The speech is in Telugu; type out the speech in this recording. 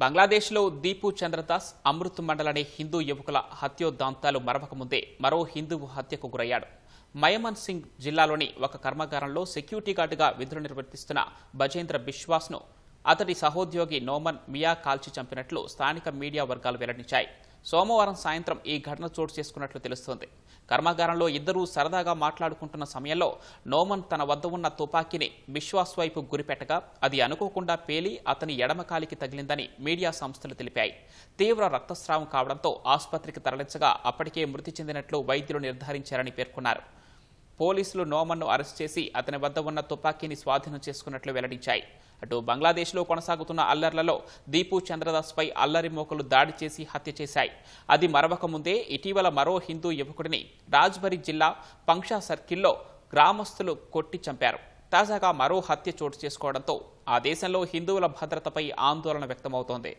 బంగ్లాదేశ్లో దీపు చంద్రదాస్ అమృత్ మండల్ అనే హిందూ యువకుల హత్యోదాంతాలు మరవకముందే మరో హిందువు హత్యకు గురయ్యాడు. మయమన్ సింగ్ జిల్లాలోని ఒక కర్మాగారంలో సెక్యూరిటీ గార్డుగా విధులు నిర్వర్తిస్తున్న బజేంద్ర బిశ్వాస్ను అతడి సహోద్యోగి నోమన్ మియా కాల్చి చంపినట్లు స్థానిక మీడియా వర్గాలు వెల్లడించాయి. సోమవారం సాయంత్రం ఈ ఘటన చోటు చేసుకున్నట్లు తెలుస్తోంది. కర్మాగారంలో ఇద్దరూ సరదాగా మాట్లాడుకుంటున్న సమయంలో నోమన్ తన వద్ద ఉన్న తుపాకీని విశ్వాస్ వైపు గురిపెట్టగా అది అనుకోకుండా పేలి అతని ఎడమకాలికి తగిలిందని మీడియా సంస్థలు తెలిపాయి. తీవ్ర రక్తస్రావం కావడంతో ఆసుపత్రికి తరలించగా అప్పటికే మృతి చెందినట్లు వైద్యులు నిర్ధారించారని పేర్కొన్నారు. పోలీసులు నోమన్ను అరెస్ట్ చేసి అతని వద్ద ఉన్న తుపాకీని స్వాధీనం చేసుకున్నట్లు వెల్లడించాయి. అటు బంగ్లాదేశ్లో కొనసాగుతున్న అల్లర్లలో దీపు చంద్రదాస్పై అల్లరి మోకలు దాడి చేసి హత్య చేశాయి. అది మరవక ముందే ఇటీవల మరో హిందూ యువకుడిని రాజ్బరి జిల్లా పంక్షా సర్కిల్లో గ్రామస్తులు కొట్టి చంపారు. తాజాగా మరో హత్య చోటు చేసుకోవడంతో ఆ దేశంలో హిందువుల భద్రతపై ఆందోళన వ్యక్తమవుతోంది.